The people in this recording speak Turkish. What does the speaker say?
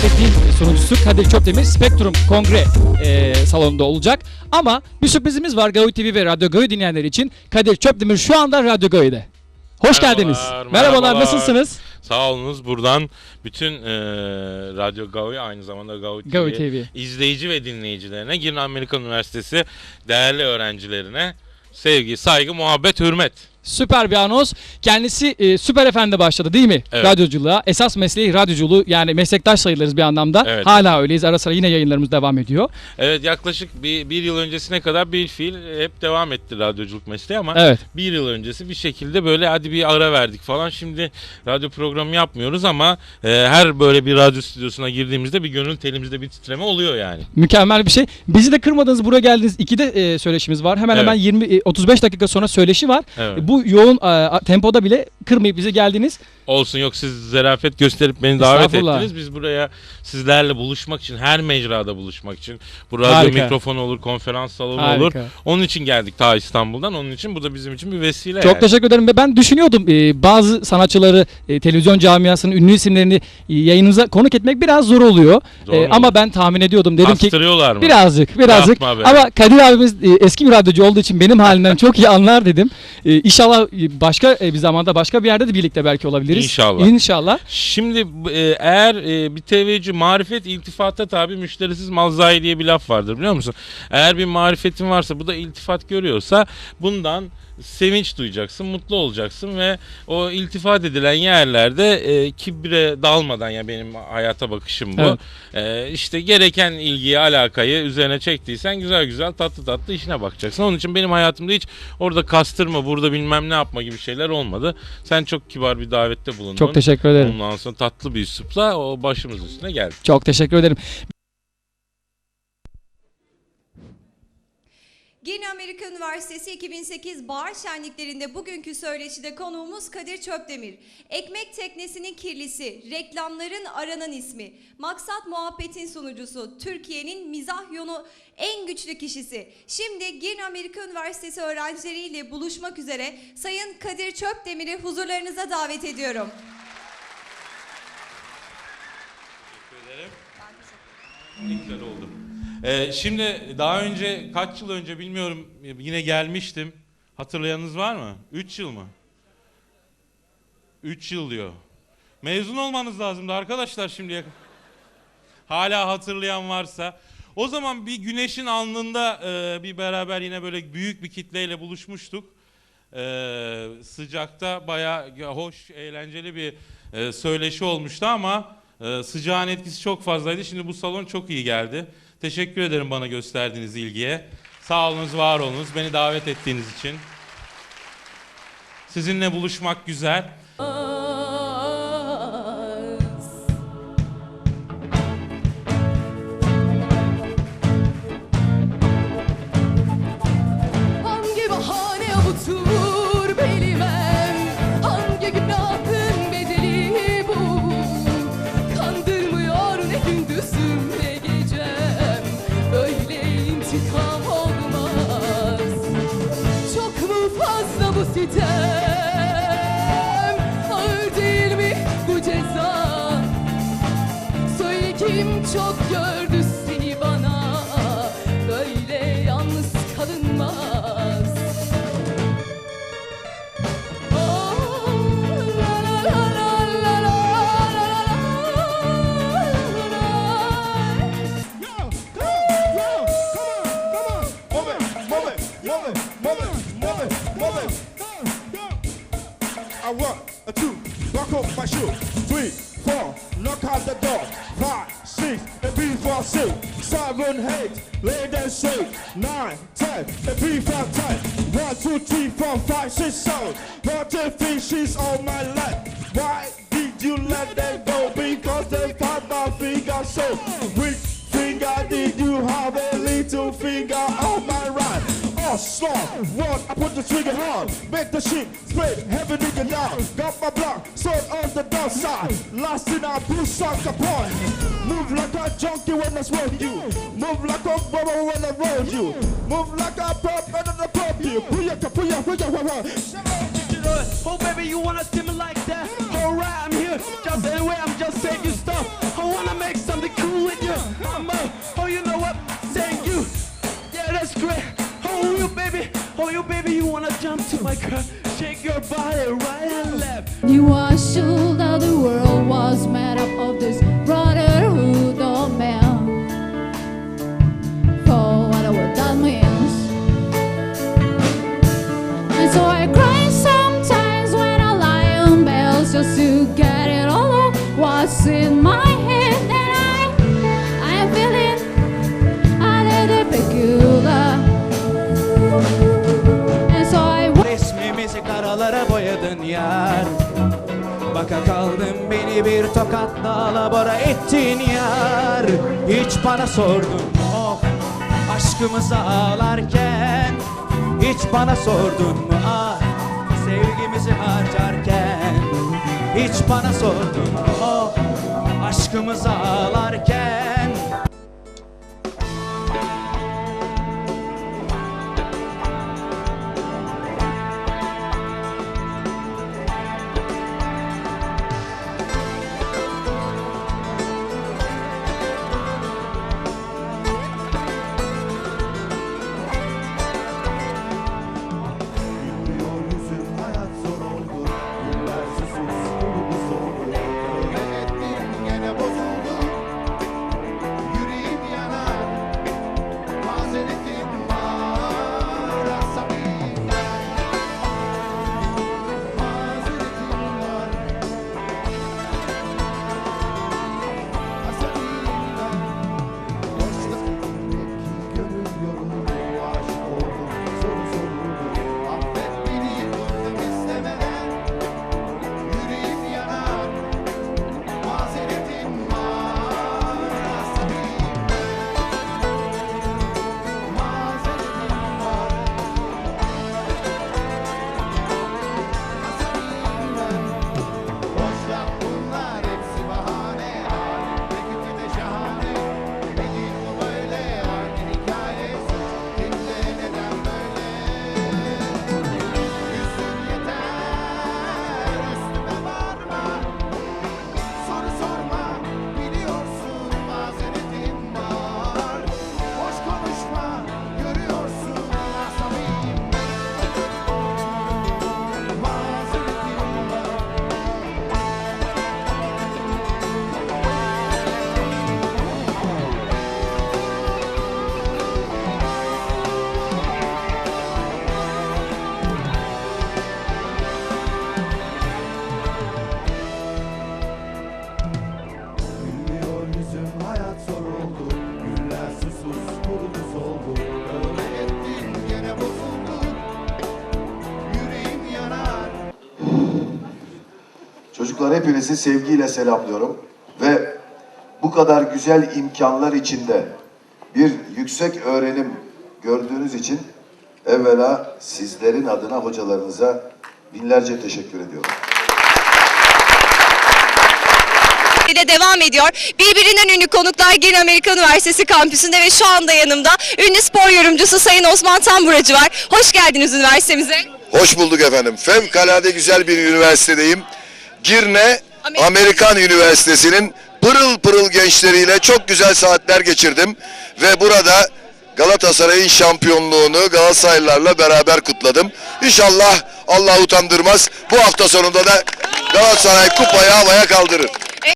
Muhabbet'in sunucusu Kadir Çöpdemir Spektrum Kongre e, salonunda olacak. Ama bir sürprizimiz var Gavi TV ve Radyo Gavi dinleyenler için. Kadir Çöpdemir şu anda Radyo Gavi'de. Hoş Merhabalar, geldiniz. merhabalar. nasılsınız? Sağ olunuz. Buradan bütün e, Radyo Gavi aynı zamanda Gavi, Gavi TV, TV. izleyici ve dinleyicilerine, Girne Amerikan Üniversitesi değerli öğrencilerine sevgi, saygı, muhabbet, hürmet. Süper bir anons. Kendisi e, Süper Efendi başladı değil mi? Evet. Radyoculuğa. Esas mesleği radyoculuğu yani meslektaş sayılırız bir anlamda. Evet. Hala öyleyiz. Ara sıra yine yayınlarımız devam ediyor. Evet yaklaşık bir, bir yıl öncesine kadar bir fiil hep devam etti radyoculuk mesleği ama Evet. bir yıl öncesi bir şekilde böyle hadi bir ara verdik falan. Şimdi radyo programı yapmıyoruz ama e, her böyle bir radyo stüdyosuna girdiğimizde bir gönül telimizde bir titreme oluyor yani. Mükemmel bir şey. Bizi de kırmadınız buraya geldiniz. İki de e, söyleşimiz var. Hemen Evet. hemen 20 e, 35 dakika sonra söyleşi var. Evet. E, Bu yoğun e, tempoda bile kırmayıp bize geldiniz. Olsun yok siz zarafet gösterip beni davet ettiniz. Biz buraya sizlerle buluşmak için, her mecrada buluşmak için. Bu radyo Harika. mikrofonu olur, konferans salonu Harika. olur. Onun için geldik ta İstanbul'dan. Onun için bu da bizim için bir vesile. Çok yani. teşekkür ederim ben düşünüyordum e, bazı sanatçıları, e, televizyon camiasının ünlü isimlerini e, yayınımıza konuk etmek biraz zor oluyor. Zor E, ama ben tahmin ediyordum. Dedim ki mı? birazcık, birazcık. Ama Kadir abimiz e, eski bir radyocu olduğu için benim halimden çok iyi anlar dedim. E, inşallah e, başka e, bir zamanda başka bir yerde de birlikte belki olabiliriz. İnşallah. İnşallah. Şimdi e, eğer e, bir TV'ci marifet iltifata tabi müşterisiz mal zayi diye bir laf vardır biliyor musun? Eğer bir marifetin varsa bu da iltifat görüyorsa bundan sevinç duyacaksın, mutlu olacaksın ve o iltifat edilen yerlerde e, kibre dalmadan ya benim hayata bakışım bu. Evet. E, işte gereken ilgiyi, alakayı üzerine çektiysen güzel güzel tatlı tatlı işine bakacaksın. Onun için benim hayatımda hiç orada kastırma, burada bilmem ne yapma gibi şeyler olmadı. Sen çok kibar bir davette bulundun. Çok teşekkür ederim. Ondan sonra tatlı bir üslupla o başımız üstüne geldi. Çok teşekkür ederim. Yeni Amerika Üniversitesi 2008 Bahar Şenliklerinde bugünkü söyleşide konuğumuz Kadir Çöpdemir. Ekmek teknesinin kirlisi, reklamların aranan ismi, maksat muhabbetin sunucusu, Türkiye'nin mizah yonu en güçlü kişisi. Şimdi Yeni Amerika Üniversitesi öğrencileriyle buluşmak üzere Sayın Kadir Çöpdemir'i huzurlarınıza davet ediyorum. Ne güzel oldu. Ee, şimdi daha önce kaç yıl önce bilmiyorum yine gelmiştim. Hatırlayanınız var mı? 3 yıl mı? 3 yıl diyor. Mezun olmanız lazımdı arkadaşlar şimdiye. Hala hatırlayan varsa. O zaman bir güneşin alnında e, bir beraber yine böyle büyük bir kitleyle buluşmuştuk. E, sıcakta bayağı hoş, eğlenceli bir e, söyleşi olmuştu ama e, sıcağın etkisi çok fazlaydı. Şimdi bu salon çok iyi geldi. Teşekkür ederim bana gösterdiğiniz ilgiye. Sağ olunuz, var olunuz. Beni davet ettiğiniz için. Sizinle buluşmak güzel. Sitem Ağır değil mi bu ceza? Söyle kim çok gördü Three, four, knock out the door. Five, six, and for six. Seven, eight, lay down straight. Nine, ten, and for ten. One, two, three, four, five, six, seven. Forty fishes on my lap. Why did you let them go? Because they found my finger so weak finger did you have a little finger on my right? Oh, slow, one, I put the trigger on, make the shit split, heavy nigga down, got my block, sir. Lost in a bush sunk upon. Move like a junkie when I smoke you. Move like a bubble when I roll you. Move like a pop and a pop you. Puyaka, puyaka, puyaka, Oh baby, you wanna stimulate like that? Alright, I'm here. Just anyway, I'm just saying you Stop. I wanna make something cool with you. I'm a, oh you know what? Thank you. Yeah, that's great. Oh you baby, oh you baby, you wanna jump to my car? Shake your body right and left. You are sure that the world was made up of this brotherhood yar. Baka kaldım beni bir tokatla alabora ettin yar. Hiç bana sordun mu of aşkımızı ağlarken. Hiç bana sordun mu ah sevgimizi harcarken. Hiç bana sordun mu of aşkımızı ağlarken Çocuklar hepinizi sevgiyle selamlıyorum ve bu kadar güzel imkanlar içinde bir yüksek öğrenim gördüğünüz için evvela sizlerin adına hocalarınıza binlerce teşekkür ediyorum. ile devam ediyor. Birbirinden ünlü konuklar Gene Amerika Üniversitesi kampüsünde ve şu anda yanımda ünlü spor yorumcusu Sayın Osman Tamburacı var. Hoş geldiniz üniversitemize. Hoş bulduk efendim. Fevkalade güzel bir üniversitedeyim. Girne Amerika- Amerikan Üniversitesi'nin pırıl pırıl gençleriyle çok güzel saatler geçirdim. Ve burada Galatasaray'ın şampiyonluğunu Galatasaraylılarla beraber kutladım. İnşallah Allah utandırmaz. Bu hafta sonunda da Galatasaray kupayı havaya kaldırır.